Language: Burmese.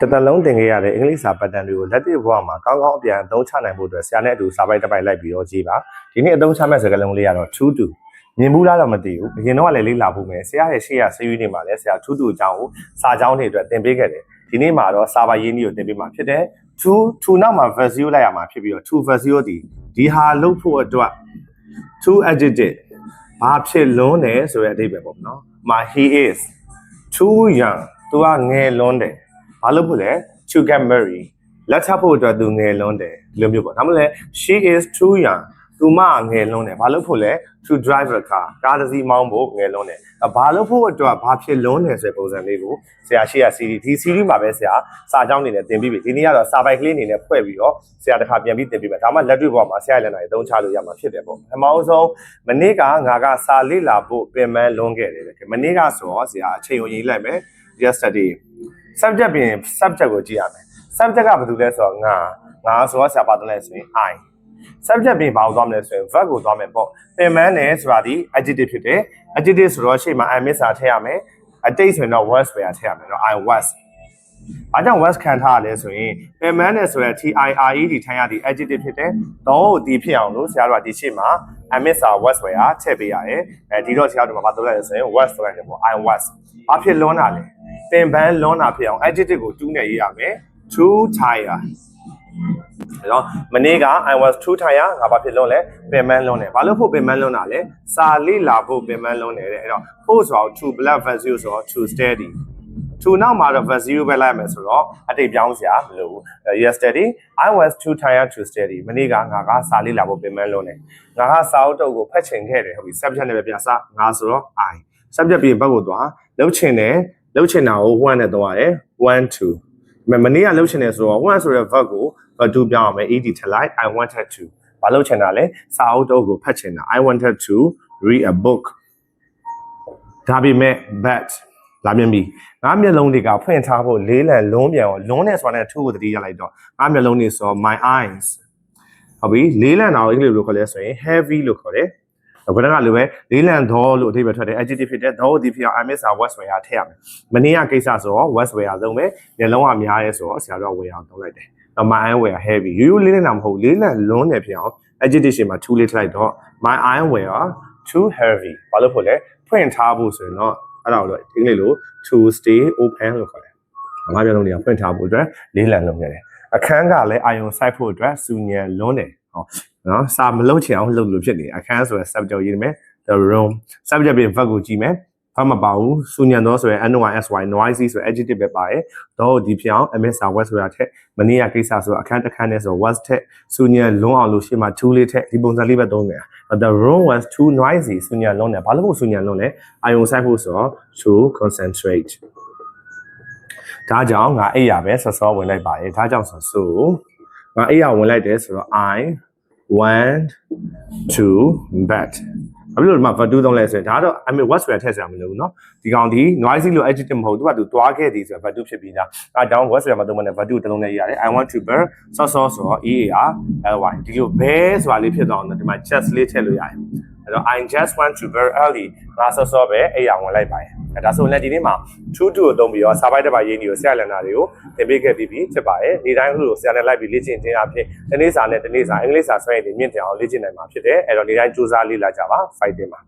တစ်သက်လုံးသင်ခဲ့ရတဲ့အင်္ဂလိပ်စာပတ်တန်တွေကိုလက်တွေ့ဘဝမှာကောင်းကောင်းအပြန်အသုံးချနိုင်ဖို့အတွက်ဆရာနဲ့အတူစာပိုက်တစ်ပိုက်လိုက်ပြီးတော့ကြည့်ပါဒီနေ့အသုံးချမဲ့စကားလုံးလေးကတော့ to to မြင်ဘူးလားတော့မသိဘူးအရင်တော့ကလည်းလေ့လာဖို့မယ်ဆရာရဲ့ရှေ့ရဆေးရွေးနေမှာလဲဆရာ to to အကြောင်းကိုစာကြောင်းတွေအတွက်သင်ပေးခဲ့တယ်ဒီနေ့မှာတော့စာပါရင်းကြီးကိုသင်ပေးမှာဖြစ်တယ် to to နောက်မှာ verb zero လိုက်ရမှာဖြစ်ပြီးတော့ to verb zero ဒီဒီဟာလုပ်ဖို့အတွက် to adjective ဘာဖြစ်လွန်းတယ်ဆိုတဲ့အဓိပ္ပာယ်ပေါ့နော်။မာ he is too young သူကငယ်လွန်းတယ်။ ဘာလို့ဖို့လဲ to get married လက်ထပ်ဖို့အတွက်သူငယ်လွန်းတယ်ဒီလိုမျိုးပေါ့။ဒါမှမဟုတ်လဲ she is too young သူမငယ်လွန်းတယ်။ဘာလို့ဖို့လဲ to drive a car ကားတစ်စီးမောင်းဖို့ငယ်လွန်းတယ်။အဲဘာလို့ဖို့အတွက်ဘာဖြစ်လွန်းတယ်ဆိုတဲ့ပုံစံလေးကိုဆရာရှိရ series ဒီ series မှာပဲဆရာစာကြောင်းအနေနဲ့သင်ပြီးပြီ။ဒီနေ့ကတော့စာပိုက်ကလေးအနေနဲ့ဖွဲ့ပြီးတော့ဆရာတစ်ခါပြန်ပြီးသင်ပြီးမယ်။ဒါမှလက်တွေ့ဘဝမှာဆရာရဲ့လက်နိုင်အသုံးချလို့ရမှာဖြစ်တယ်ပေါ့။ပထမဆုံးမနေ့ကငါကစာလေ့လာဖို့ပင်ပန်းလွန်းခဲ့တယ်တဲ့။မနေ့ကဆိုတော့ဆရာအချိန်ကိုရေးလိုက်မယ်။ yesterday subject ပြင် subject ကိုကြည့်ရမယ်။ subject ကဘာလို့လဲဆိုတော့ငါငါဆိုတော့ဆရာပါတယ်လဲဆိုရင် I subject ပြင်ဘာကိုသွားမလဲဆိုရင် verb ကိုသွားမယ်ပေါ့ပင်ပန်းတယ်ဆိုတာဒီ adjective ဖြစ်တယ် adjective ဆိုတော့ရှေ့မှာ I miss တာထည့်ရမယ်အတိတ်ဆိုရင်တော့ was ပဲထည့်ရမယ်နော် I was အားကြောင့် was ခံထားရလဲဆိုရင်ပင်ပန်းတယ်ဆိုရယ် TIRE ဒီထိုင်ရဒီ adjective ဖြစ်တယ်တော့ဒီဖြစ်အောင်လို့ဆရာတို့ကဒီရှေ့မှာ I miss တာ was ပဲထည့်ပေးရတယ်အဲဒီတော့ဆရာတို့ကဘာလုပ်လိုက်လဲဆိုရင် was ဆိုရတယ်ပေါ့ I was ဘာဖြစ်လွန်းတာလဲ ပင်ပန်းလွန်းတာဖြစ်အောင် adjective ကိုတူးနေရေးရမယ် too tired အဲ့တော့မနေ့က I was too tired ငါဘာဖြစ်လွန်းလဲပင်ပန်းလွန်းတယ်ဘာလို့ဖို့ပင်ပန်းလွန်းတာလဲစာလေ့လာဖို့ပင်ပန်းလွန်းတယ်တဲ့အဲ့တော့ဖို့ဆိုတော့ to black value ဆိုတော့ to steady to နောက်မှာတော့ verb 0ပဲလိုက်မယ်ဆိုတော့အတိတ်ပြောင်းစရာမလိုဘူး yesterday I was too tired to study မနေ့ကငါကစာလေ့လာဖို့ပင်ပန်းလွန်းတယ်ငါကစာအုပ်တုပ်ကိုဖတ်ချင်ခဲ့တယ်ဟုတ်ပြီ subject နဲ့ပဲပြစငါဆိုတော့ I subject ပြင်ဘက်ကိုသွားလှုပ်ချင်တယ် လှုပ်ချင်တာကို1နဲ့သွားရတယ်1 2မမနေ့ကလှုပ်ချင်တယ်ဆိုတော့1ဆိုတဲ့ verb ကို verb 2ပြောင်းအောင်မယ် ed ထလိုက် I wanted to ဘာလှုပ်ချင်တာလဲစာအုပ်တုပ်ကိုဖတ်ချင်တာ I wanted to read a book ဒါပေမဲ့ but လာမြင်ပြီငါမျက်လုံးတွေကဖွင့်ထားဖို့လေးလံလုံးပြန်အောင်လွန်းနေဆိုတာနဲ့ထူကိုတတိရလိုက်တော့ငါမျက်လုံးတွေဆို my eyes ဟုတ်ပြီလေးလံတာကိုအင်္ဂလိပ်လိုခေါ်လဲဆိုရင် heavy လို့ခေါ်တယ် ဘယ်တော့ကလိုပဲလေးလံသောလို့အဓိပ္ပာယ်ထွက်တယ် adjective ဖြစ်တဲ့သောဒီဖြစ်အောင် I miss our west wear ထည့်ရမယ်မနေ့ကကိစ္စဆိုတော့ west wear သုံးမယ်မျက်လုံးကများရဲဆိုတော့ဆရာတို့က wear သုံးလိုက်တယ်တော့ my eye wear heavy ရိုးရိုးလေးလံတာမဟုတ်လေးလံလွန်းနေဖြစ်အောင် adjective ရှင်မှာ too လေးထည့်လိုက်တော့ my eye wear too heavy ဘာလို့ဖို့လဲဖွင့်ထားဖို့ဆိုရင်တော့အဲ့ဒါကိုတော့အင်္ဂလိပ်လို to stay open လို့ခေါ်တယ်။ငါးမျိုးလုံးတွေကဖွင့်ထားဖို့အတွက်လေးလံလုပ်နေတယ်။အခန်းကလည်းအာယုံစိုက်ဖို့အတွက်စူညံလွန်းတယ်။ ဟောနော်စာမလုပ်ချင်အောင်လုပ်လို့ဖြစ်နေအခန်းဆိုရယ် subject ရေးမယ် the room subject ပြင် verb ကိုကြည့်မယ်။ဘာမပါဘူးစူညံတော့ဆိုရယ် NYSY noisy ဆိုရယ် adjective ပဲပါတယ်။တော့ဒီပြောင်း MSR west ဆိုတာထက်မနေ့ကကိစ္စဆိုအခန်းတစ်ခန်းနဲ့ဆို was ထက်စူညံလွန်းအောင်လို့ရှေ့မှာ to လေးထက်ဒီပုံစံလေးပဲသုံးနေတာ။ the room was too noisy စူညံလွန်းတယ်။ဘာလို့စူညံလွန်းလဲ။အာယုံစိုက်ဖို့ဆိုတော့ to concentrate ဒါကြောင့်ငါအိပ်ရပဲဆော့ဆော့ဝင်လိုက်ပါရဲ့ဒါကြောင့်ဆိုဆို ငါအိပ်ရဝင်လိုက်တယ်ဆိုတော့ I went to bed ဘာဖြစ်လို့ဒီမှာ verb သုံးလဲဆိုရင်ဒါကတော့ I mean what ဆိုတာထည့်စရာမလိုဘူးเนาะဒီကောင်ဒီ noisy လို့ adjective မဟုတ်သူကသူသွားခဲ့သည်ဆိုတာ verb ဖြစ်ပြီးသားအဲဒါကြောင့် what ဆိုတာမသုံးမနဲ့ verb တစ်လုံးနဲ့ရေးရတယ် I want to bear ဆော့ဆော့ဆိုတော့ E A R L Y ဒီလို bear ဆိုတာလေးဖြစ်သွားအောင်ဒီမှာ just လေးထည့်လို့ရတယ်အဲ့တော့ I just want to bear early ငါဆော့ဆော့ပဲအိပ်ရဝင်လိုက်ပါရဲ့အဲ ဒါဆိုရင်လည်းဒီနေ့မှာ true to ကိုသုံးပြီးတော့စာပိုက်တစ်ပါးရေးနေကိုဆရာလန်နာတွေကိုသင်ပေးခဲ့ပြီးပြီဖြစ်ပါတယ်ဒီတိုင်းလို့ဆရာနဲ့လိုက်ပြီးလေ့ကျင့်ခြင်းအဖြစ်ဒီနေ့စာနဲ့ဒီနေ့စာအင်္ဂလိပ်စာဆွဲရည်မြင့်တင်အောင်လေ့ကျင့်နိုင်မှာဖြစ်တယ်အဲ့တော့ဒီတိုင်းစူးစမ်းလေ့လာကြပါ fighting ပါ